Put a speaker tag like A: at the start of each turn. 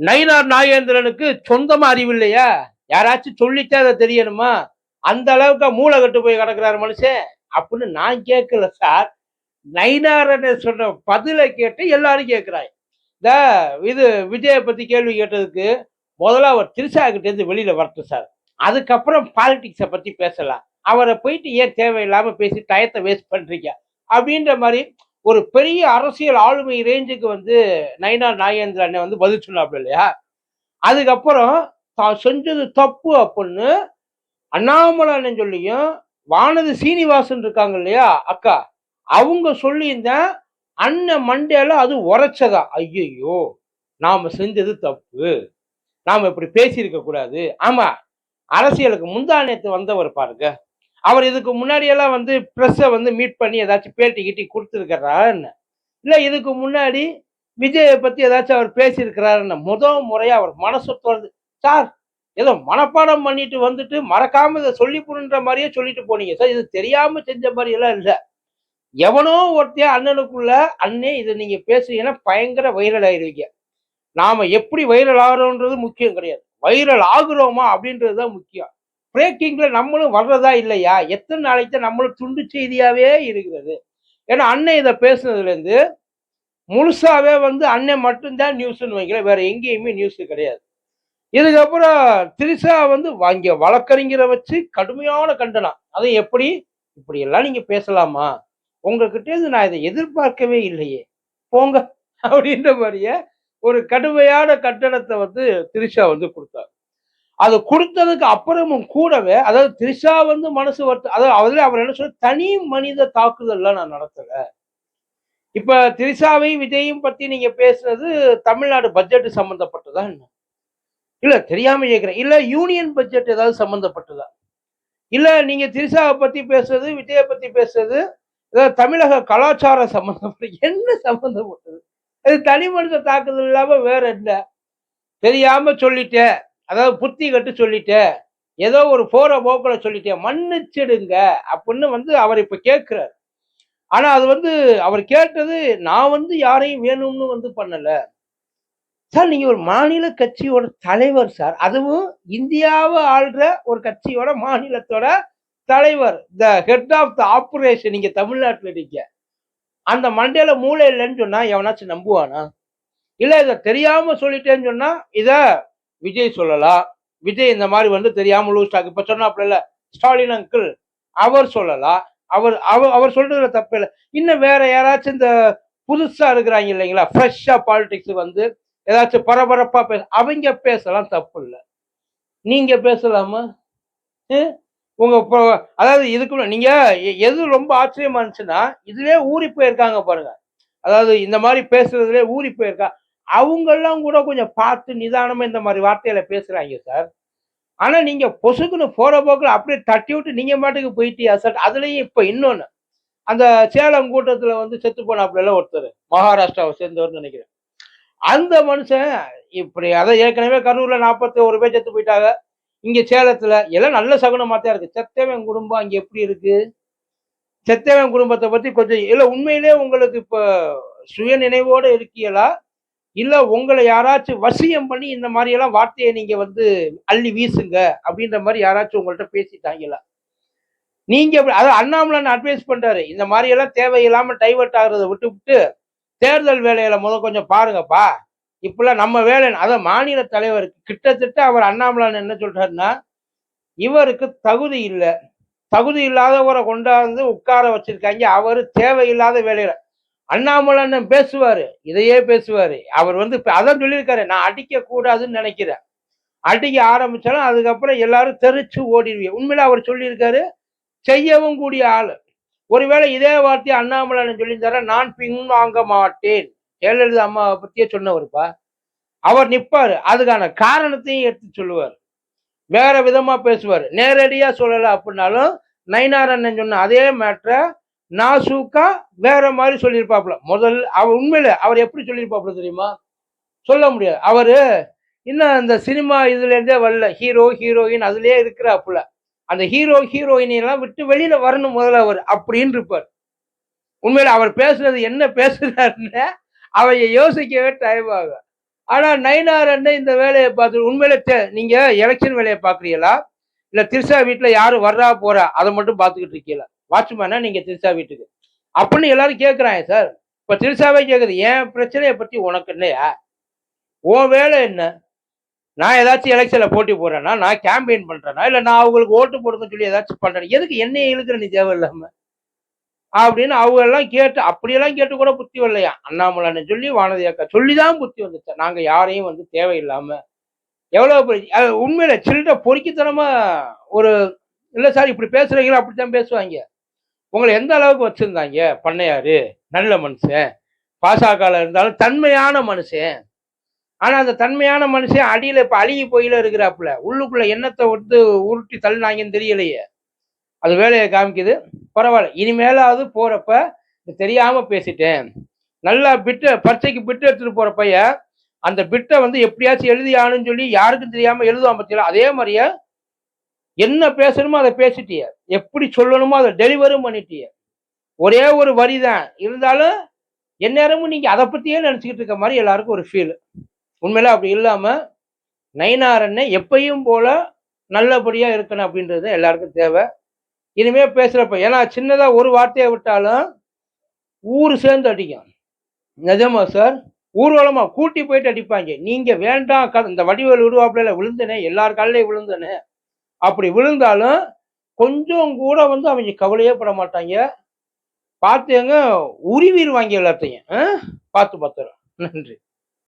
A: நயினார் நாகேந்திரனுக்கு சொந்தமா அறிவு இல்லையா யாராச்சும் சொல்லிட்டே அதை தெரியணுமா? அந்த அளவுக்கு மூளை கட்டு போய் கிடக்குறாரு மனுஷன். அப்படின்னு நான் கேட்கல சார். நயினாரன் சொன்ன பதிலை கேட்டு எல்லாரும் கேட்குறாய். இந்த இது விஜயை பத்தி கேள்வி கேட்டதுக்கு முதல்ல அவர் திரிஷா கிட்டேருந்து வெளியில வரட்டும் சார். அதுக்கப்புறம் பாலிடிக்ஸை பத்தி பேசலாம். அவரை போயிட்டு ஏன் தேவையில்லாம பேசி டயத்தை வேஸ்ட் பண்றீங்க? அப்படின்ற மாதிரி ஒரு பெரிய அரசியல் ஆளுமை ரேஞ்சுக்கு வந்து நயனா நாகேந்திர அண்ணன் வந்து பதில் சொன்னாப்ல இல்லையா? அதுக்கப்புறம் தான் செஞ்சது தப்பு அப்படின்னு அண்ணாமலை அண்ணன் சொல்லியும் வானதி சீனிவாசன் இருக்காங்க இல்லையா அக்கா அவங்க சொல்லியிருந்தேன் அண்ணன் மண்டேல அது உரைச்சதா? ஐயையோ நாம செஞ்சது தப்பு. நாம இப்படி பேசியிருக்க கூடாது. ஆமா அரசியலுக்கு முந்தானத்து வந்தவர் பாருங்க. அவர் இதுக்கு முன்னாடியெல்லாம் வந்து ப்ரெஸ்ஸை வந்து மீட் பண்ணி ஏதாச்சும் பேட்டி கிட்டி கொடுத்துருக்கிறாருன்னு. இல்லை இதுக்கு முன்னாடி விஜயை பத்தி ஏதாச்சும் அவர் பேசியிருக்கிறாருன்னு முத முறையாக அவர் மனசு திறந்து சார் ஏதோ மனப்பாடம் பண்ணிட்டு வந்துட்டு மறக்காம இதை சொல்லி போன்ற மாதிரியே சொல்லிட்டு போனீங்க. சார் இது தெரியாம செஞ்ச மாதிரி எல்லாம் இல்லை. எவனோ ஒருத்தையும் அண்ணனுக்குள்ள அண்ணே இதை நீங்க பேசுறீங்கன்னா பயங்கர வைரல் ஆயிருவீங்க. நாம எப்படி வைரல் ஆகிறோன்றது முக்கியம் கிடையாது. வைரல் ஆகுறோமா அப்படின்றது தான் முக்கியம். பிரேக்கிங்ல நம்மளும் வர்றதா இல்லையா? எத்தனை நாளைக்கு நம்மளும் துண்டு செய்தியாவே இருக்கிறது? ஏன்னா அண்ணன் இதை பேசுனதுலேருந்து முழுசாவே வந்து அண்ணன் மட்டும்தான் நியூஸ்ன்னு வைங்களேன். வேற எங்கேயுமே நியூஸ் கிடையாது. இதுக்கப்புறம் திரிசா வந்து வாங்கிய வழக்கறிஞரை வச்சு கடுமையான கண்டனம் அது எப்படி? இப்படி எல்லாம் நீங்க பேசலாமா? உங்ககிட்டேருந்து நான் இதை எதிர்பார்க்கவே இல்லையே. போங்க அப்படின்ற மாதிரியே ஒரு கடுமையான கட்டணத்தை வந்து திரிஷா வந்து கொடுத்தார். அது கொடுத்ததுக்கு அப்புறமும் கூடவே அதாவது திரிஷா வந்து மனசு வருத்த அதாவது அதுல அவர் என்ன சொல்ற தனி மனித தாக்குதல்லாம் நான் நடத்தல. இப்ப திரிஷாவையும் விஜயும் பத்தி நீங்க பேசுனது தமிழ்நாடு பட்ஜெட் சம்பந்தப்பட்டதா என்ன? இல்ல தெரியாம கேட்கிறேன் இல்ல யூனியன் பட்ஜெட் ஏதாவது சம்பந்தப்பட்டதா? இல்ல நீங்க திரிசாவை பத்தி பேசுறது விஜயை பத்தி பேசுறது ஏதாவது தமிழக கலாச்சாரம் சம்பந்தப்பட்ட என்ன சம்பந்தப்பட்டது? அது தனி மனித தாக்குதல் இல்லாம வேற என்ன? தெரியாம சொல்லிட்டேன். அதாவது புத்தி கட்டு சொல்லிட்டேன் ஏதோ ஒரு போற போக்கில் சொல்லிட்டேன் மன்னிச்சிடுங்க அப்படின்னு வந்து அவர் இப்ப கேட்கிறார். ஆனா அது வந்து அவர் கேட்டது நான் வந்து யாரையும் வேணும்னு வந்து பண்ணல. சார் நீங்க ஒரு மாநில கட்சியோட தலைவர் சார். அதுவும் இந்தியாவை ஆள்ற ஒரு கட்சியோட மாநிலத்தோட தலைவர் the head of the operation நீங்க தமிழ்நாட்டில் இருக்கீங்க அந்த மண்டையில மூளை இல்லைன்னு சொன்னா எவனாச்சும் நம்புவானா? இல்ல இதை தெரியாம சொல்லிட்டேன்னு சொன்னா இதை விஜய் சொல்லலாம் விஜய் இந்த மாதிரி வந்து தெரியாம லூஸ் ஆகு இப்ப சொன்னாப்புல இல்ல ஸ்டாலின் அங்கிள் அவர் சொல்லலாம் அவர் அவர் அவர் சொல்றதுல தப்பு இல்லை. இன்னும் வேற யாராச்சும் இந்த புதுசா இருக்கிறாங்க இல்லைங்களா? ஃப்ரெஷ்ஷா பாலிடிக்ஸ் வந்து ஏதாச்சும் பரபரப்பா பேச அவங்க பேசலாம் தப்பு இல்லை. நீங்க பேசலாமா? உங்க அதாவது இதுக்கு நீங்க எ- எது ரொம்ப ஆச்சரியமா இருந்துச்சுன்னா இதுலயே ஊறி போயிருக்காங்க பாருங்க. அதாவது இந்த மாதிரி பேசுறதுல ஊறி போயிருக்கா. அவங்கெல்லாம் கூட கொஞ்சம் பார்த்து நிதானமாக இந்த மாதிரி வார்த்தையில பேசுறாங்க சார். ஆனா நீங்க பொசுக்குன்னு போகிற போக்கில் அப்படியே தட்டி விட்டு நீங்க மாட்டுக்கு போயிட்டியா சார்? அதுலயும் இப்போ இன்னொன்னு. அந்த சேலம் கூட்டத்துல வந்து செத்து போனாப்புல ஒருத்தர் மகாராஷ்டிராவை சேர்ந்தவர்னு நினைக்கிறேன். அந்த மனுஷன் இப்படி அதை ஏற்கனவே கரூரில் நாற்பத்தி ஒரு பேர் செத்து போயிட்டாங்க. இங்கே சேலத்துல எல்லாம் நல்ல சகுனமா தான் இருக்கு. செத்தவன் குடும்பம் அங்கே எப்படி இருக்கு? செத்தவன் குடும்பத்தை பத்தி கொஞ்சம் இல்லை உண்மையிலே உங்களுக்கு இப்போ சுய நினைவோட இருக்கீங்களா? இல்ல உங்களை யாராச்சும் வசியம் பண்ணி இந்த மாதிரி எல்லாம் வார்த்தையை நீங்க வந்து அள்ளி வீசுங்க அப்படின்ற மாதிரி யாராச்சும் உங்கள்கிட்ட பேசிட்டாங்களா? நீங்க எப்படி- அதாவது அண்ணாமலை அட்வைஸ் பண்றாரு இந்த மாதிரி எல்லாம் தேவையில்லாம டைவர்ட் ஆகுறத விட்டு விட்டு தேர்தல் வேலையில முத கொஞ்சம் பாருங்கப்பா. இப்பெல்லாம் நம்ம வேலை அதான் மாநில தலைவர் கிட்டத்தட்ட அவர் அண்ணாமலை என்ன சொல்றாருன்னா இவருக்கு தகுதி இல்லை. தகுதி இல்லாதவரை கொண்டாந்து உட்கார வச்சிருக்காங்க. அவரு தேவையில்லாத வேலையில அண்ணாமலன் பேசுவார் பேசுவாரு இதையே பேசுவாரு. அவர் வந்து அதான் சொல்லியிருக்காரு நான் அடிக்க கூடாதுன்னு நினைக்கிறேன். அடிக்க ஆரம்பிச்சாலும் அதுக்கப்புறம் எல்லாரும் தெரிச்சு ஓடிடுவீங்க. உண்மையில அவர் சொல்லியிருக்காரு செய்யவும் கூடிய ஆள். ஒருவேளை இதே வார்த்தையை அண்ணாமலன் அண்ணன் சொல்லியிருந்தாரா நான் பின்வாங்க மாட்டேன். ஜெயலலிதா அம்மாவை பற்றியே சொன்னவருப்பா. அவர் நிப்பாரு அதுக்கான காரணத்தையும் எடுத்து சொல்லுவார். வேற விதமா பேசுவார். நேரடியா சொல்லலை அப்படின்னாலும் நயினார் அண்ணன் சொன்ன அதே மேட்ரை நாசூக்கா வேற மாதிரி சொல்லியிருப்பாப்புல. முதல் அவர் உண்மையில அவர் எப்படி சொல்லியிருப்பாப்புல தெரியுமா? சொல்ல முடியாது. அவர் இன்னும் அந்த சினிமா இதுலேருந்தே வரல. ஹீரோ ஹீரோயின் அதுலேயே இருக்கிறாப்புல. அந்த ஹீரோ ஹீரோயினை எல்லாம் விட்டு வெளியில வரணும் முதல்ல அவர் அப்படின்னு இருப்பார் உண்மையில அவர் பேசுறது என்ன பேசுறாருன்னு அவைய யோசிக்கவே டைம் ஆகும் ஆனால் நைனார் அண்ணன் இந்த வேலையை பார்த்து உண்மையில நீங்க எலெக்ஷன் வேலையை பார்க்குறீங்களா? இல்லை திருசா வீட்டில் யாரும் வர்றா போறா அதை மட்டும் பார்த்துக்கிட்டு இருக்கீங்களா? வாட்ச்மேனா நீங்க திருசா வீட்டுக்கு. அப்படின்னு எல்லாரும் கேட்குறாங்க சார். இப்போ திருசாவே கேட்குது என் பிரச்சனையை பற்றி உனக்கு இல்லையா? உன் வேலை என்ன? நான் ஏதாச்சும் எலெக்ஷனில் போட்டி போடுறேன்னா நான் கேம்பெயின் பண்ணுறேன்னா இல்லை நான் அவங்களுக்கு ஓட்டு போடுங்கன்னு சொல்லி ஏதாச்சும் பண்ணுறேன் எதுக்கு என்னைய இழுக்கிற நீ தேவையில்லாம? அப்படின்னு அவங்க எல்லாம் கேட்டு அப்படியெல்லாம் கேட்டு கூட புத்தி வரலையா? அண்ணாமலைன்னு சொல்லி வானதி அக்கா சொல்லிதான் புத்தி வந்துச்சு. நாங்கள் யாரையும் வந்து தேவையில்லாமல் எவ்வளோ அது உண்மையில சில்ற பொறுக்கித்தனமா ஒரு இல்லை சார் இப்படி பேசுறீங்களா? அப்படித்தான் பேசுவாங்க. உங்களை எந்த அளவுக்கு வச்சுருந்தாங்க பண்ணையாரு? நல்ல மனுஷன். பாசாக்கால இருந்தாலும் தன்மையான மனுஷன். ஆனால் அந்த தன்மையான மனுஷன் அடியில் இப்போ அழுகி போயில இருக்கிறாப்புல. உள்ளுக்குள்ள எண்ணத்தை வந்து உருட்டி தள்ளினாங்கன்னு தெரியலையே. அது வேலையை காமிக்குது. பரவாயில்ல. இனிமேலாவது போகிறப்ப தெரியாமல் பேசிட்டேன். நல்லா பிட்டு பரீட்சைக்கு பிட்டு எடுத்துகிட்டு போகிற பையன் அந்த பிட்டை வந்து எப்படியாச்சும் எழுதியானுன்னு சொல்லி யாருக்கும் தெரியாமல் எழுதுவான் பத்தியா? அதே மாதிரியே என்ன பேசணுமோ அதை பேசிட்டிய. எப்படி சொல்லணுமோ அதை டெலிவரும் பண்ணிட்டீங்க ஒரே ஒரு வரி தான் இருந்தாலும் எந்நேரமும் நீங்கள் அதை பற்றியே நினச்சிக்கிட்டு இருக்க மாதிரி எல்லாருக்கும் ஒரு ஃபீல் உண்மையில அப்படி இல்லாமல் நயினாரண்ணே எப்பையும் போல நல்லபடியாக இருக்கணும் அப்படின்றது எல்லாருக்கும் தேவை. இனிமே பேசுகிறப்ப ஏன்னா சின்னதாக ஒரு வார்த்தையை விட்டாலும் ஊர் சேர்ந்து அடிக்கும். நிஜமா சார்? ஊர்வலமாக கூட்டி போயிட்டு அடிப்பாங்க. நீங்கள் வேண்டாம் க- இந்த வடிவேல் விடுவாப்புல விழுந்தனே எல்லார் காலையும் விழுந்தனே. அப்படி விழுந்தாலும் கொஞ்சம் கூட வந்து அவங்க கவலையே பட மாட்டாங்க. பார்த்துங்க வாங்கி எல்லாத்தையும் ஆ? பார்த்து பார்த்துறோம். நன்றி.